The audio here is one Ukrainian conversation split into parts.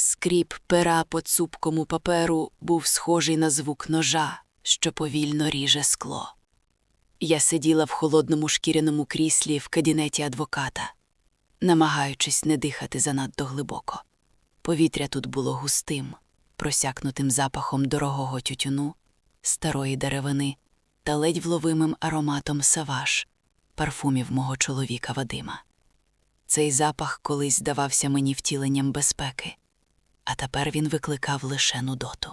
Скріп пера по цупкому паперу був схожий на звук ножа, що повільно ріже скло. Я сиділа в холодному шкіряному кріслі в кабінеті адвоката, намагаючись не дихати занадто глибоко. Повітря тут було густим, просякнутим запахом дорогого тютюну, старої деревини та ледь вловимим ароматом саваш, парфумів мого чоловіка Вадима. Цей запах колись здавався мені втіленням безпеки, а тепер він викликав лише нудоту.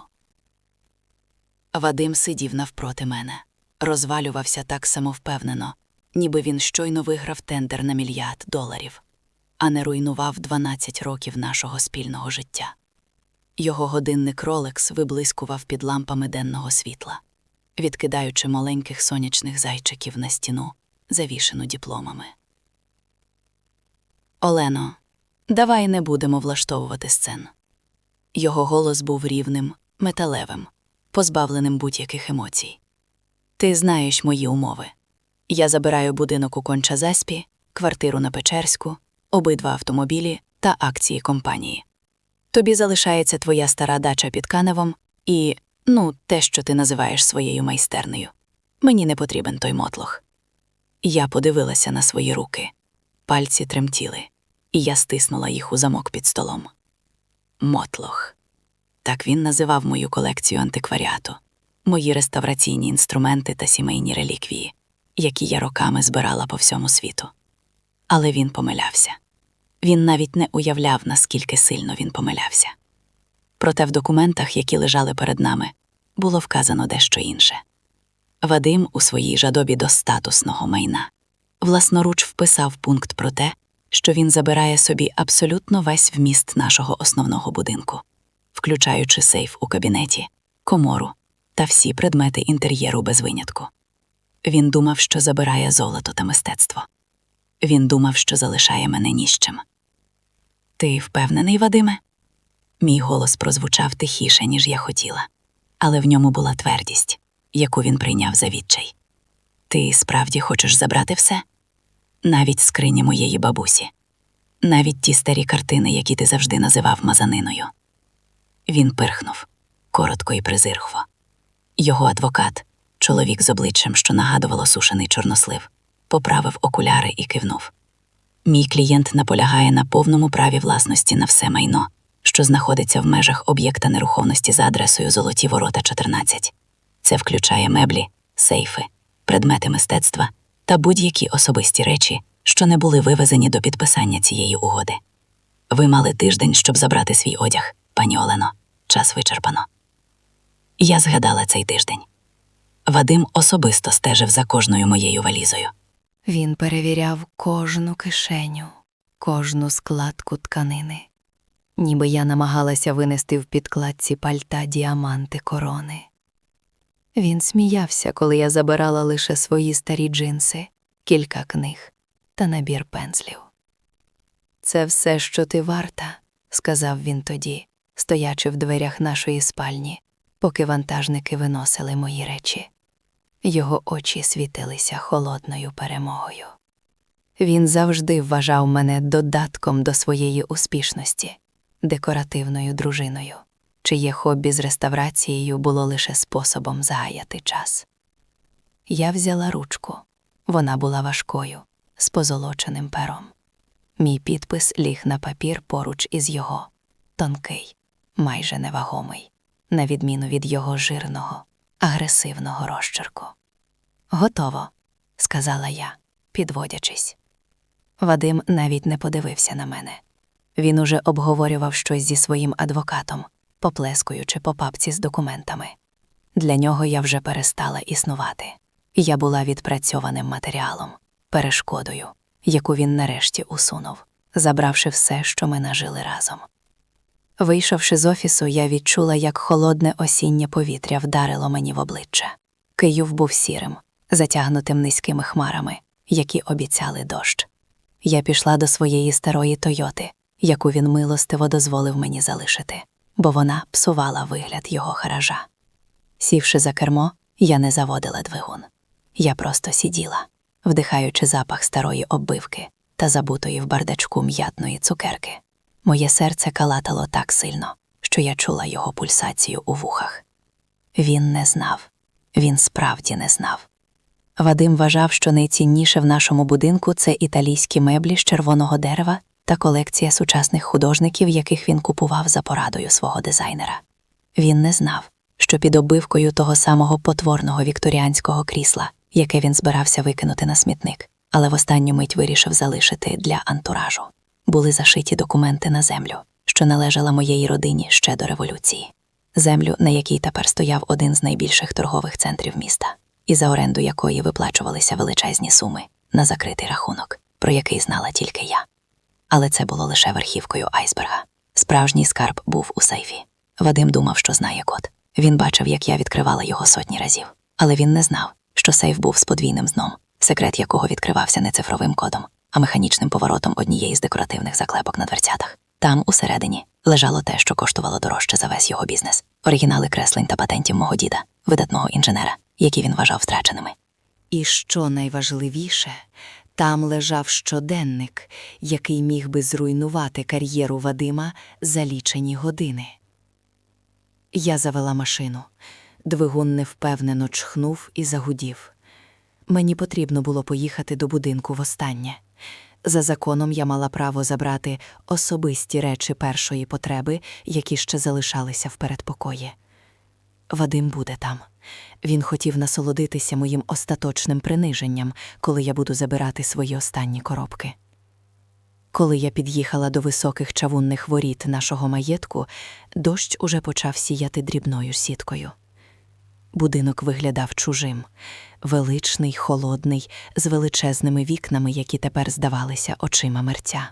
Вадим сидів навпроти мене, розвалювався так самовпевнено, ніби він щойно виграв тендер на мільярд доларів, а не руйнував 12 років нашого спільного життя. Його годинник Ролекс виблискував під лампами денного світла, відкидаючи маленьких сонячних зайчиків на стіну, завішену дипломами. Олено, давай не будемо влаштовувати сцен. Його голос був рівним, металевим, позбавленим будь-яких емоцій. Ти знаєш мої умови. Я забираю будинок у Конча-Заспі, квартиру на Печерську, обидва автомобілі та акції компанії. Тобі залишається твоя стара дача під Каневом і, ну, те, що ти називаєш своєю майстернею. Мені не потрібен той мотлох. Я подивилася на свої руки. Пальці тремтіли, і я стиснула їх у замок під столом. Мотлох. Так він називав мою колекцію антикваріату, мої реставраційні інструменти та сімейні реліквії, які я роками збирала по всьому світу. Але він помилявся. Він навіть не уявляв, наскільки сильно він помилявся. Проте в документах, які лежали перед нами, було вказано дещо інше. Вадим у своїй жадобі до статусного майна власноруч вписав пункт про те, що він забирає собі абсолютно весь вміст нашого основного будинку, включаючи сейф у кабінеті, комору та всі предмети інтер'єру без винятку. Він думав, що забирає золото та мистецтво. Він думав, що залишає мене ні з чим. Ти впевнений, Вадиме? Мій голос прозвучав тихіше, ніж я хотіла, але в ньому була твердість, яку він прийняв за відчай. Ти справді хочеш забрати все? Навіть скрині моєї бабусі, навіть ті старі картини, які ти завжди називав мазаниною. Він пирхнув коротко і презирхво. Його адвокат, чоловік з обличчям, що нагадувало сушений чорнослив, поправив окуляри і кивнув. Мій клієнт наполягає на повному праві власності на все майно, що знаходиться в межах об'єкта нерухомості за адресою Золоті Ворота 14. Це включає меблі, сейфи, предмети мистецтва та будь-які особисті речі, що не були вивезені до підписання цієї угоди. Ви мали тиждень, щоб забрати свій одяг, пані Олено. Час вичерпано. Я згадала цей тиждень. Вадим особисто стежив за кожною моєю валізою. Він перевіряв кожну кишеню, кожну складку тканини, ніби я намагалася винести в підкладці пальта діаманти корони. Він сміявся, коли я забирала лише свої старі джинси, кілька книг та набір пензлів. Це все, що ти варта, сказав він тоді, стоячи в дверях нашої спальні, поки вантажники виносили мої речі. Його очі світилися холодною перемогою. Він завжди вважав мене додатком до своєї успішності, декоративною дружиною, чиє хобі з реставрацією було лише способом згаяти час. Я взяла ручку. Вона була важкою, з позолоченим пером. Мій підпис ліг на папір поруч із його, тонкий, майже невагомий, на відміну від його жирного, агресивного розчерку. Готово, сказала я, підводячись. Вадим навіть не подивився на мене. Він уже обговорював щось зі своїм адвокатом, поплескуючи по папці з документами. Для нього я вже перестала існувати. Я була відпрацьованим матеріалом, перешкодою, яку він нарешті усунув, забравши все, що ми нажили разом. Вийшовши з офісу, я відчула, як холодне осіннє повітря вдарило мені в обличчя. Київ був сірим, затягнутим низькими хмарами, які обіцяли дощ. Я пішла до своєї старої Тойоти, яку він милостиво дозволив мені залишити, бо вона псувала вигляд його хаража. Сівши за кермо, я не заводила двигун. Я просто сиділа, вдихаючи запах старої оббивки та забутої в бардачку м'ятної цукерки. Моє серце калатало так сильно, що я чула його пульсацію у вухах. Він не знав, він справді не знав. Вадим вважав, що найцінніше в нашому будинку це італійські меблі з червоного дерева та колекція сучасних художників, яких він купував за порадою свого дизайнера. Він не знав, що під оббивкою того самого потворного вікторіанського крісла, яке він збирався викинути на смітник, але в останню мить вирішив залишити для антуражу, були зашиті документи на землю, що належала моєї родині ще до революції, землю, на якій тепер стояв один з найбільших торгових центрів міста, і за оренду якої виплачувалися величезні суми на закритий рахунок, про який знала тільки я. Але це було лише верхівкою айсберга. Справжній скарб був у сейфі. Вадим думав, що знає код. Він бачив, як я відкривала його сотні разів. Але він не знав, що сейф був з подвійним зном, секрет якого відкривався не цифровим кодом, а механічним поворотом однієї з декоративних заклепок на дверцятах. Там, усередині, лежало те, що коштувало дорожче за весь його бізнес оригінали креслень та патентів мого діда, видатного інженера, які він вважав втраченими. І що найважливіше, там лежав щоденник, який міг би зруйнувати кар'єру Вадима за лічені години. Я завела машину. Двигун невпевнено чхнув і загудів. Мені потрібно було поїхати до будинку востаннє. За законом я мала право забрати особисті речі першої потреби, які ще залишалися в передпокої. Вадим буде там. Він хотів насолодитися моїм остаточним приниженням, коли я буду забирати свої останні коробки. Коли я під'їхала до високих чавунних воріт нашого маєтку, дощ уже почав сіяти дрібною сіткою. Будинок виглядав чужим, величний, холодний, з величезними вікнами, які тепер здавалися очима мерця.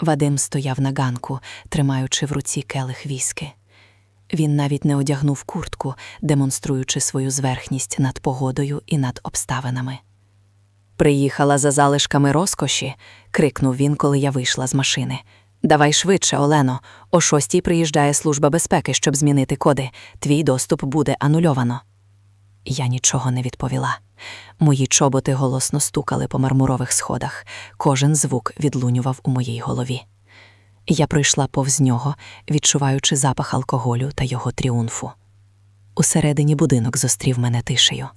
Вадим стояв на ганку, тримаючи в руці келих віски. Він навіть не одягнув куртку, демонструючи свою зверхність над погодою і над обставинами. Приїхала за залишками розкоші, крикнув він, коли я вийшла з машини. Давай швидше, Олено. О шостій приїжджає служба безпеки, щоб змінити коди. Твій доступ буде анульовано. Я нічого не відповіла. Мої чоботи голосно стукали по мармурових сходах. Кожен звук відлунював у моїй голові. Я пройшла повз нього, відчуваючи запах алкоголю та його тріумфу. Усередині будинок зустрів мене тишею.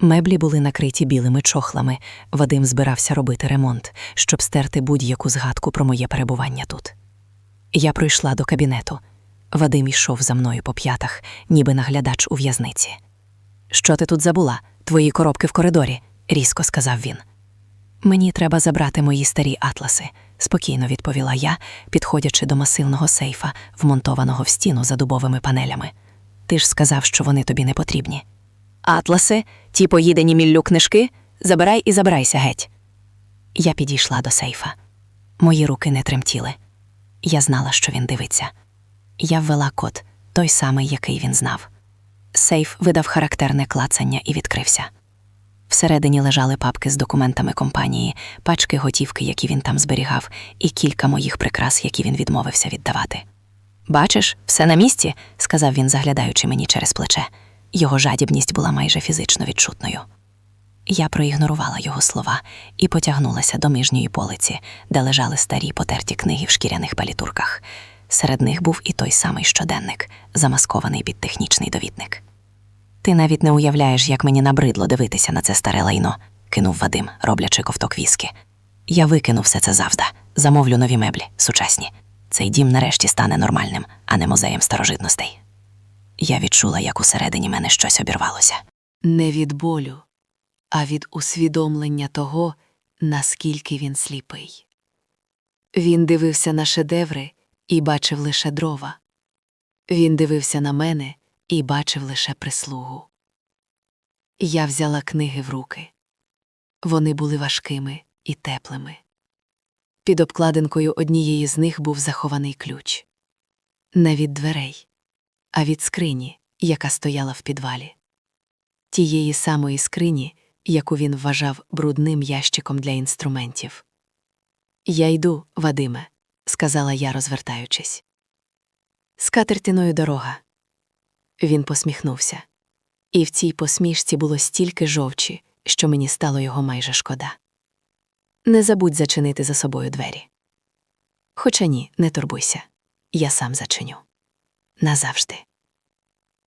Меблі були накриті білими чохлами. Вадим збирався робити ремонт, щоб стерти будь-яку згадку про моє перебування тут. Я пройшла до кабінету. Вадим йшов за мною по п'ятах, ніби наглядач у в'язниці. Що ти тут забула? Твої коробки в коридорі, різко сказав він. Мені треба забрати мої старі атласи, спокійно відповіла я, підходячи до масивного сейфа, вмонтованого в стіну за дубовими панелями. Ти ж сказав, що вони тобі не потрібні. Атласи, ті поїдені міллю книжки, забирай і забирайся геть. Я підійшла до сейфа. Мої руки не тремтіли. Я знала, що він дивиться. Я ввела код, той самий, який він знав. Сейф видав характерне клацання і відкрився. Всередині лежали папки з документами компанії, пачки готівки, які він там зберігав, і кілька моїх прикрас, які він відмовився віддавати. Бачиш, все на місці, сказав він, заглядаючи мені через плече. Його жадібність була майже фізично відчутною. Я проігнорувала його слова і потягнулася до нижньої полиці, де лежали старі потерті книги в шкіряних палітурках. Серед них був і той самий щоденник, замаскований під технічний довідник. Ти навіть не уявляєш, як мені набридло дивитися на це старе лайно, кинув Вадим, роблячи ковток віскі. Я викину все це завжди, замовлю нові меблі, сучасні. Цей дім нарешті стане нормальним, а не музеєм старожитностей. Я відчула, як усередині мене щось обірвалося. Не від болю, а від усвідомлення того, наскільки він сліпий. Він дивився на шедеври і бачив лише дрова. Він дивився на мене і бачив лише прислугу. Я взяла книги в руки. Вони були важкими і теплими. Під обкладинкою однієї з них був захований ключ не від дверей, а від скрині, яка стояла в підвалі. Тієї самої скрині, яку він вважав брудним ящиком для інструментів. Я йду, Вадиме, сказала я, розвертаючись. З дорога. Він посміхнувся. І в цій посмішці було стільки жовчі, що мені стало його майже шкода. Не забудь зачинити за собою двері. Хоча ні, не турбуйся. Я сам зачиню. Назавжди.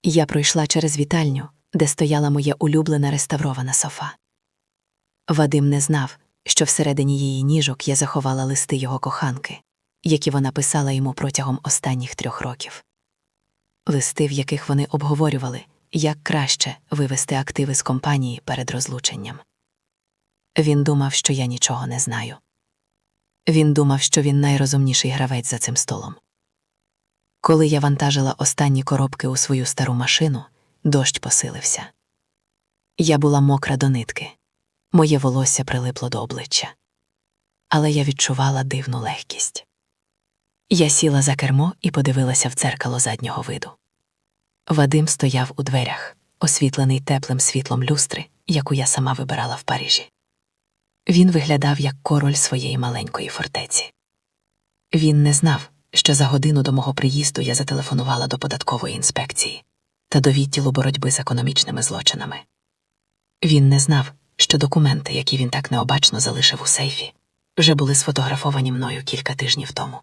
Я пройшла через вітальню, де стояла моя улюблена реставрована софа. Вадим не знав, що всередині її ніжок я заховала листи його коханки, які вона писала йому протягом останніх трьох років. Листи, в яких вони обговорювали, як краще вивести активи з компанії перед розлученням. Він думав, що я нічого не знаю. Він думав, що він найрозумніший гравець за цим столом. Коли я вантажила останні коробки у свою стару машину, дощ посилився. Я була мокра до нитки, моє волосся прилипло до обличчя. Але я відчувала дивну легкість. Я сіла за кермо і подивилася в дзеркало заднього виду. Вадим стояв у дверях, освітлений теплим світлом люстри, яку я сама вибирала в Парижі. Він виглядав як король своєї маленької фортеці. Він не знав, що за годину до мого приїзду я зателефонувала до податкової інспекції та до відділу боротьби з економічними злочинами. Він не знав, що документи, які він так необачно залишив у сейфі, вже були сфотографовані мною кілька тижнів тому.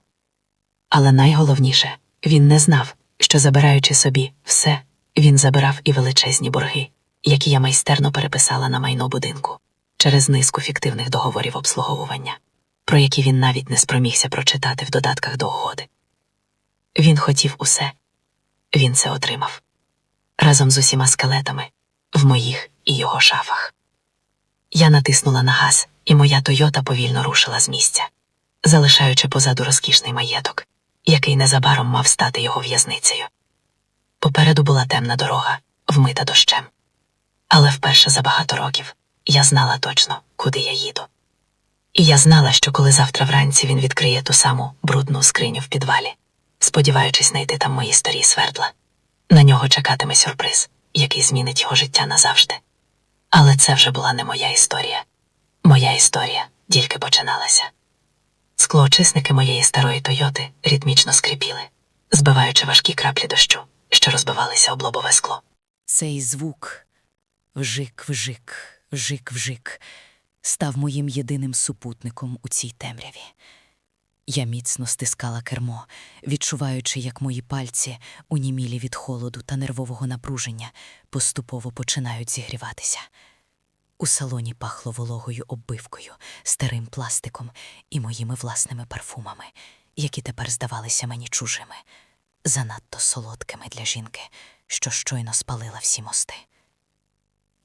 Але найголовніше, він не знав, що, забираючи собі все, він забирав і величезні борги, які я майстерно переписала на майно будинку через низку фіктивних договорів обслуговування, про які він навіть не спромігся прочитати в додатках до угоди. Він хотів усе, він це отримав разом з усіма скелетами в моїх і його шафах. Я натиснула на газ, і моя Тойота повільно рушила з місця, залишаючи позаду розкішний маєток, який незабаром мав стати його в'язницею. Попереду була темна дорога, вмита дощем. Але вперше за багато років я знала точно, куди я їду. І я знала, що коли завтра вранці він відкриє ту саму брудну скриню в підвалі, сподіваючись знайти там мої старі свердла, на нього чекатиме сюрприз, який змінить його життя назавжди. Але це вже була не моя історія. Моя історія тільки починалася. Склоочисники моєї старої Тойоти ритмічно скрипіли, збиваючи важкі краплі дощу, що розбивалися об лобове скло. Цей звук вжик-вжик, вжик-вжик став моїм єдиним супутником у цій темряві. Я міцно стискала кермо, відчуваючи, як мої пальці, унімілі від холоду та нервового напруження, поступово починають зігріватися. У салоні пахло вологою оббивкою, старим пластиком і моїми власними парфумами, які тепер здавалися мені чужими, занадто солодкими для жінки, що щойно спалила всі мости.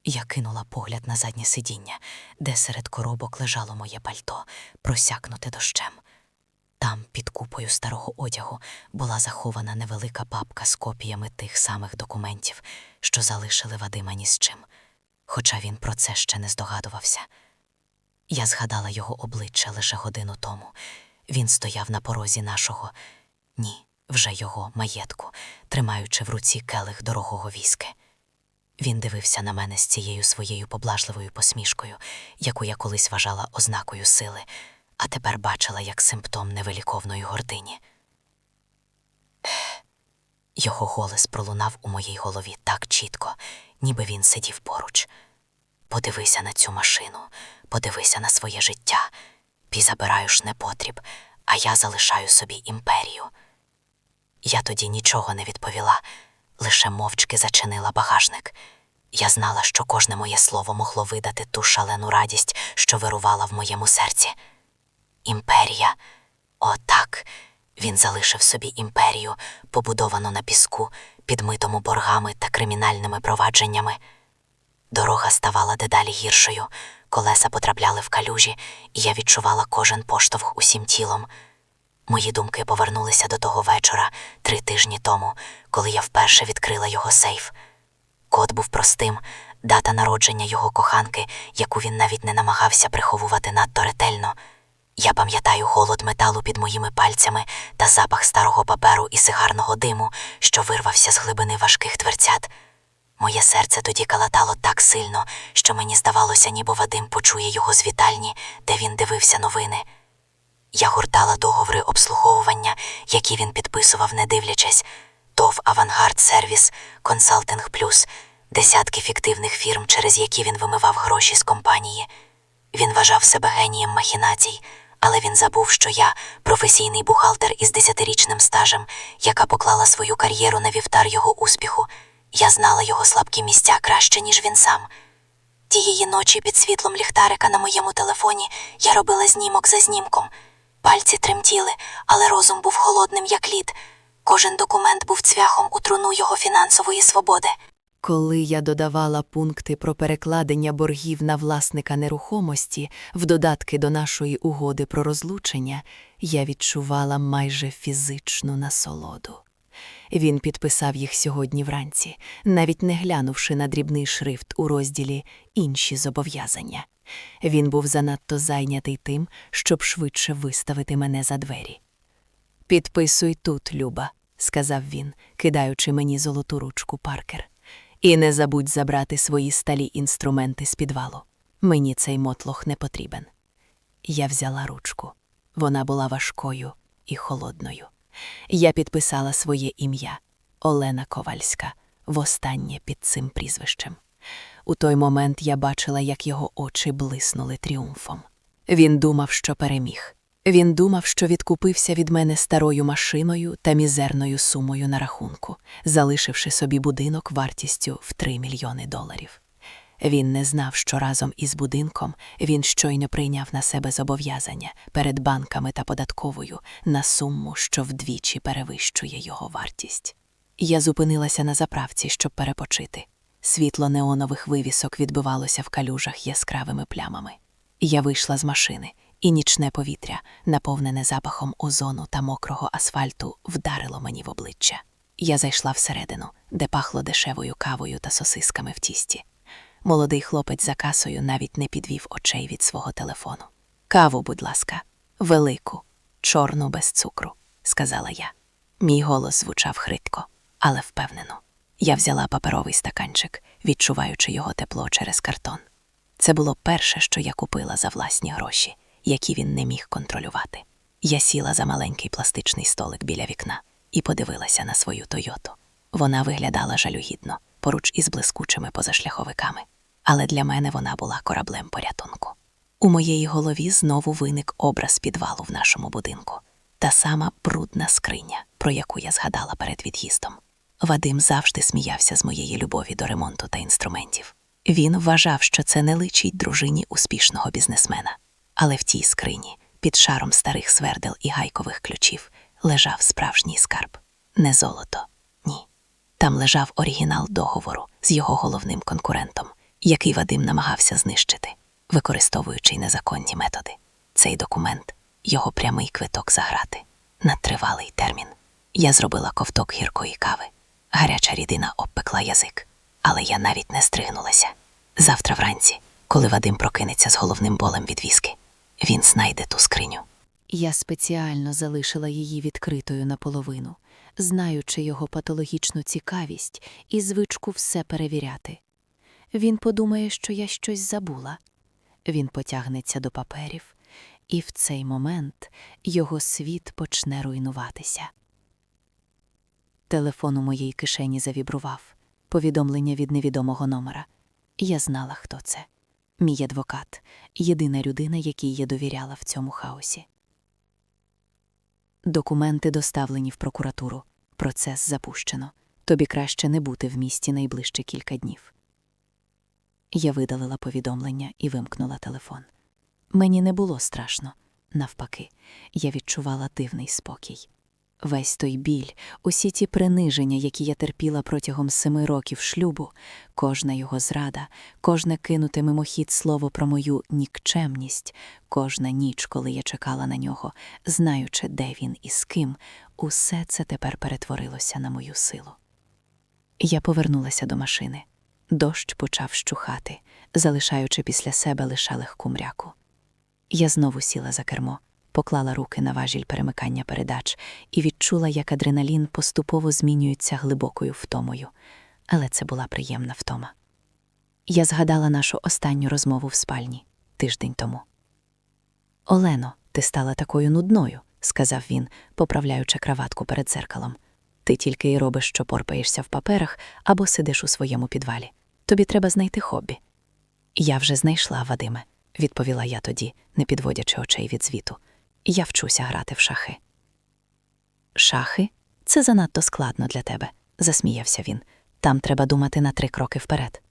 Я кинула погляд на заднє сидіння, де серед коробок лежало моє пальто, просякнуте дощем. Там, під купою старого одягу, була захована невелика папка з копіями тих самих документів, що залишили Вадима ні з чим, хоча він про це ще не здогадувався. Я згадала його обличчя лише годину тому. Він стояв на порозі нашого, ні, вже його маєтку, тримаючи в руці келих дорогого віски. Він дивився на мене з цією своєю поблажливою посмішкою, яку я колись вважала ознакою сили, а тепер бачила як симптом невиліковної гордині. Його голос пролунав у моїй голові так чітко, ніби він сидів поруч. Подивися на цю машину, подивися на своє життя. Пі забираєш непотріб, а я залишаю собі імперію. Я тоді нічого не відповіла, лише мовчки зачинила багажник. Я знала, що кожне моє слово могло видати ту шалену радість, що вирувала в моєму серці. Імперія. О, так. Він залишив собі імперію, побудовану на піску, підмитому боргами та кримінальними провадженнями. Дорога ставала дедалі гіршою, колеса потрапляли в калюжі, і я відчувала кожен поштовх усім тілом. Мої думки повернулися до того вечора, три тижні тому, коли я вперше відкрила його сейф. Код був простим, дата народження його коханки, яку він навіть не намагався приховувати надто ретельно. Я пам'ятаю голод металу під моїми пальцями та запах старого паперу і сигарного диму, що вирвався з глибини важких дверцят. Моє серце тоді калатало так сильно, що мені здавалося, ніби Вадим почує його з вітальні, де він дивився новини. Я гуртала договори обслуговування, які він підписував, не дивлячись, ТОВ Авангард Сервіс, Консалтинг Плюс, десятки фіктивних фірм, через які він вимивав гроші з компанії. Він вважав себе генієм махінацій, Але він забув, що я професійний бухгалтер із десятирічним стажем, яка поклала свою кар'єру на вівтар його успіху. Я знала його слабкі місця краще, ніж він сам. Тієї ночі під світлом ліхтарика на моєму телефоні я робила знімок за знімком. Пальці тремтіли, але розум був холодним, як лід. Кожен документ був цвяхом у труну його фінансової свободи. Коли я додавала пункти про перекладення боргів на власника нерухомості в додатки до нашої угоди про розлучення, я відчувала майже фізичну насолоду. Він підписав їх сьогодні вранці, навіть не глянувши на дрібний шрифт у розділі Інші зобов'язання. Він був занадто зайнятий тим, щоб швидше виставити мене за двері. Підписуй тут, Люба, сказав він, кидаючи мені золоту ручку Паркер. І не забудь забрати свої сталі інструменти з підвалу. Мені цей мотлох не потрібен. Я взяла ручку. Вона була важкою і холодною. Я підписала своє ім'я Олена Ковальська, востаннє під цим прізвищем. У той момент я бачила, як його очі блиснули тріумфом. Він думав, що переміг. Він думав, що відкупився від мене старою машиною та мізерною сумою на рахунку, залишивши собі будинок вартістю в 3 мільйони доларів. Він не знав, що разом із будинком він щойно прийняв на себе зобов'язання перед банками та податковою на суму, що вдвічі перевищує його вартість. Я зупинилася на заправці, щоб перепочити. Світло неонових вивісок відбивалося в калюжах яскравими плямами. Я вийшла з машини, і нічне повітря, наповнене запахом озону та мокрого асфальту, вдарило мені в обличчя. Я зайшла всередину, де пахло дешевою кавою та сосисками в тісті. Молодий хлопець за касою навіть не підвів очей від свого телефону. Каву, будь ласка, велику, чорну без цукру, сказала я. Мій голос звучав хрипко, але впевнено. Я взяла паперовий стаканчик, відчуваючи його тепло через картон. Це було перше, що я купила за власні гроші, які він не міг контролювати. Я сіла за маленький пластичний столик біля вікна і подивилася на свою Тойоту. Вона виглядала жалюгідно, поруч із блискучими позашляховиками. Але для мене вона була кораблем порятунку. У моєї голові знову виник образ підвалу в нашому будинку, та сама брудна скриня, про яку я згадала перед від'їздом. Вадим завжди сміявся з моєї любові до ремонту та інструментів. Він вважав, що це не личить дружині успішного бізнесмена. Але в тій скрині, під шаром старих свердел і гайкових ключів, лежав справжній скарб. Не золото, ні. Там лежав оригінал договору з його головним конкурентом, який Вадим намагався знищити, використовуючи незаконні методи. Цей документ його прямий квиток за грати на тривалий термін. Я зробила ковток гіркої кави. Гаряча рідина обпекла язик, але я навіть не стригнулася. Завтра вранці, коли Вадим прокинеться з головним болем від віски, він знайде ту скриню. Я спеціально залишила її відкритою наполовину, знаючи його патологічну цікавість і звичку все перевіряти. Він подумає, що я щось забула. Він потягнеться до паперів, і в цей момент його світ почне руйнуватися. Телефон у моїй кишені завібрував. Повідомлення від невідомого номера. Я знала, хто це. Мій адвокат, єдина людина, якій я довіряла в цьому хаосі. Документи доставлені в прокуратуру. Процес запущено. Тобі краще не бути в місті найближче кілька днів. Я видалила повідомлення і вимкнула телефон. Мені не було страшно. Навпаки, я відчувала дивний спокій. Весь той біль, усі ті приниження, які я терпіла протягом семи років шлюбу, кожна його зрада, кожне кинуте мимохід слово про мою нікчемність, кожна ніч, коли я чекала на нього, знаючи, де він і з ким, усе це тепер перетворилося на мою силу. Я повернулася до машини. Дощ почав щухати, залишаючи після себе лише легку мряку. Я знову сіла за кермо, поклала руки на важіль перемикання передач і відчула, як адреналін поступово змінюється глибокою втомою. Але це була приємна втома. Я згадала нашу останню розмову в спальні тиждень тому. Олено, ти стала такою нудною, сказав він, поправляючи краватку перед дзеркалом. Ти тільки й робиш, що порпаєшся в паперах або сидиш у своєму підвалі. Тобі треба знайти хобі. Я вже знайшла, Вадиме, відповіла я тоді, не підводячи очей від звіту. Я вчуся грати в шахи. Шахи? Це занадто складно для тебе, засміявся він. Там треба думати на три кроки вперед.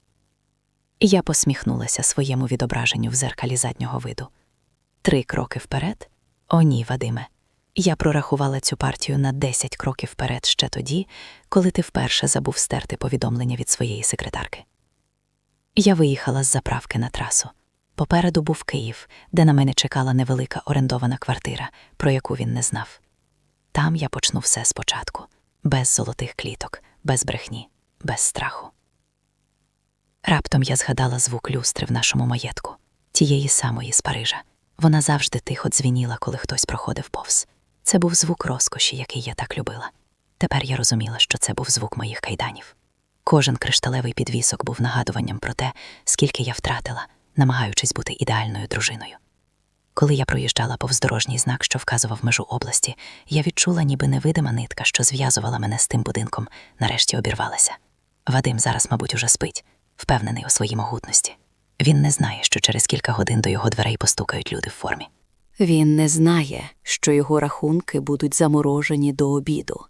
Я посміхнулася своєму відображенню в зеркалі заднього виду. Три кроки вперед? О, ні, Вадиме. Я прорахувала цю партію на 10 кроків вперед ще тоді, коли ти вперше забув стерти повідомлення від своєї секретарки. Я виїхала з заправки на трасу. Попереду був Київ, де на мене чекала невелика орендована квартира, про яку він не знав. Там я почну все спочатку, без золотих кліток, без брехні, без страху. Раптом я згадала звук люстри в нашому маєтку, тієї самої з Парижа. Вона завжди тихо дзвініла, коли хтось проходив повз. Це був звук розкоші, який я так любила. Тепер я розуміла, що це був звук моїх кайданів. Кожен кришталевий підвісок був нагадуванням про те, скільки я втратила, намагаючись бути ідеальною дружиною. Коли я проїжджала повз дорожній знак, що вказував межу області, я відчула, ніби невидима нитка, що зв'язувала мене з тим будинком, нарешті обірвалася. Вадим зараз, мабуть, уже спить, впевнений у своїй могутності. Він не знає, що через кілька годин до його дверей постукають люди в формі. Він не знає, що його рахунки будуть заморожені до обіду.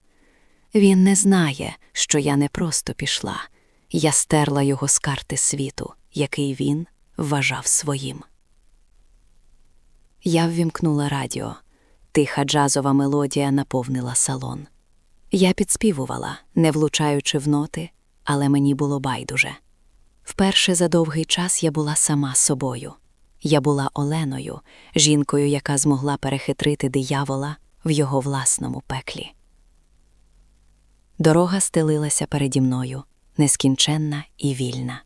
Він не знає, що я не просто пішла, я стерла його з карти світу, який він вважав своїм. Я ввімкнула радіо. Тиха джазова мелодія наповнила салон. Я підспівувала, не влучаючи в ноти, але мені було байдуже. Вперше за довгий час я була сама собою. Я була Оленою, жінкою, яка змогла перехитрити диявола в його власному пеклі. Дорога стелилася переді мною, нескінченна і вільна.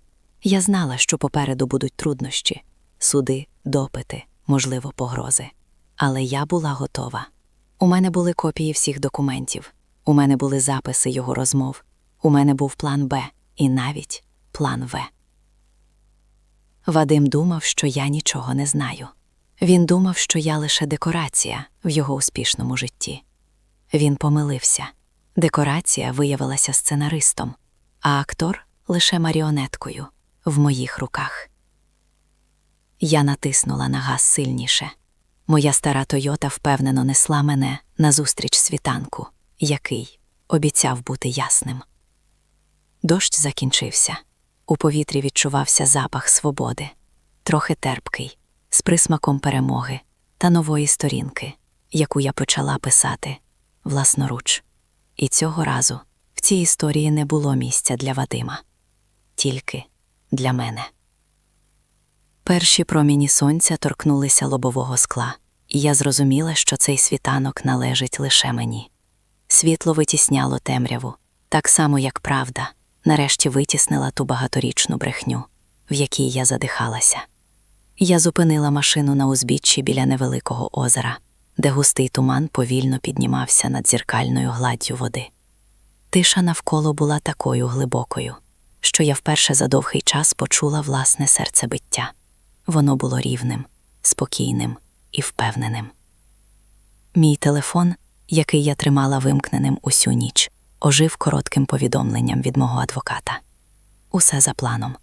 Я знала, що попереду будуть труднощі, суди, допити, можливо, погрози. Але я була готова. У мене були копії всіх документів, у мене були записи його розмов, у мене був план Б і навіть план В. Вадим думав, що я нічого не знаю. Він думав, що я лише декорація в його успішному житті. Він помилився. Декорація виявилася сценаристом, а актор лише маріонеткою в моїх руках. Я натиснула на газ сильніше. Моя стара Тойота впевнено несла мене назустріч світанку, який обіцяв бути ясним. Дощ закінчився. У повітрі відчувався запах свободи, трохи терпкий, з присмаком перемоги та нової сторінки, яку я почала писати власноруч. І цього разу в цій історії не було місця для Вадима, тільки для мене. Перші проміні сонця торкнулися лобового скла, і я зрозуміла, що цей світанок належить лише мені. Світло витісняло темряву, так само, як правда, нарешті витіснила ту багаторічну брехню, в якій я задихалася. Я зупинила машину на узбіччі біля невеликого озера, де густий туман повільно піднімався над зіркальною гладдю води. Тиша навколо була такою глибокою, що я вперше за довгий час почула власне серцебиття. Воно було рівним, спокійним і впевненим. Мій телефон, який я тримала вимкненим усю ніч, ожив коротким повідомленням від мого адвоката. Усе за планом.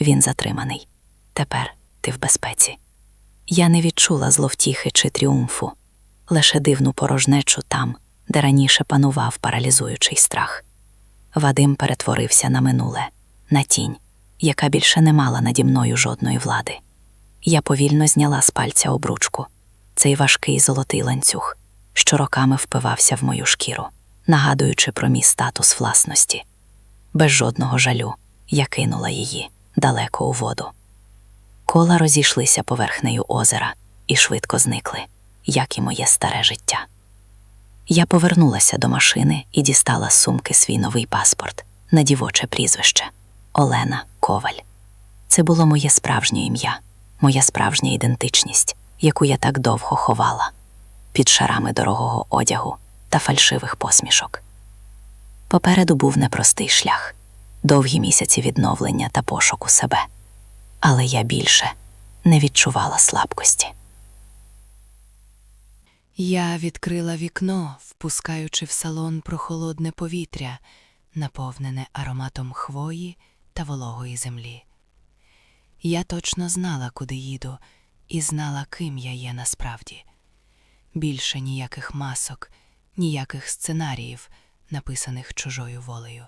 Він затриманий. Тепер ти в безпеці. Я не відчула зловтіхи чи тріумфу, лише дивну порожнечу там, де раніше панував паралізуючий страх. Вадим перетворився на минуле, на тінь, яка більше не мала наді мною жодної влади. Я повільно зняла з пальця обручку, цей важкий золотий ланцюг, що роками впивався в мою шкіру, нагадуючи про мій статус власності. Без жодного жалю я кинула її далеко у воду. Кола розійшлися поверхнею озера і швидко зникли, як і моє старе життя. Я повернулася до машини і дістала з сумки свій новий паспорт на дівоче прізвище Олена Коваль. Це було моє справжнє ім'я, моя справжня ідентичність, яку я так довго ховала під шарами дорогого одягу та фальшивих посмішок. Попереду був непростий шлях, довгі місяці відновлення та пошуку себе, але я більше не відчувала слабкості. Я відкрила вікно, впускаючи в салон прохолодне повітря, наповнене ароматом хвої та вологої землі. Я точно знала, куди їду, і знала, ким я є насправді. Більше ніяких масок, ніяких сценаріїв, написаних чужою волею.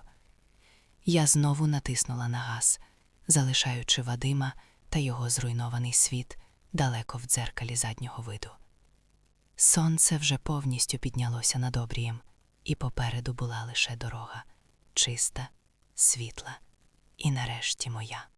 Я знову натиснула на газ, залишаючи Вадима та його зруйнований світ далеко в дзеркалі заднього виду. Сонце вже повністю піднялося над обрієм, і попереду була лише дорога чиста, світла і нарешті моя.